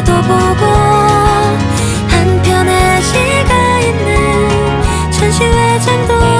도 보고 한편의 시가 있는 전시회장도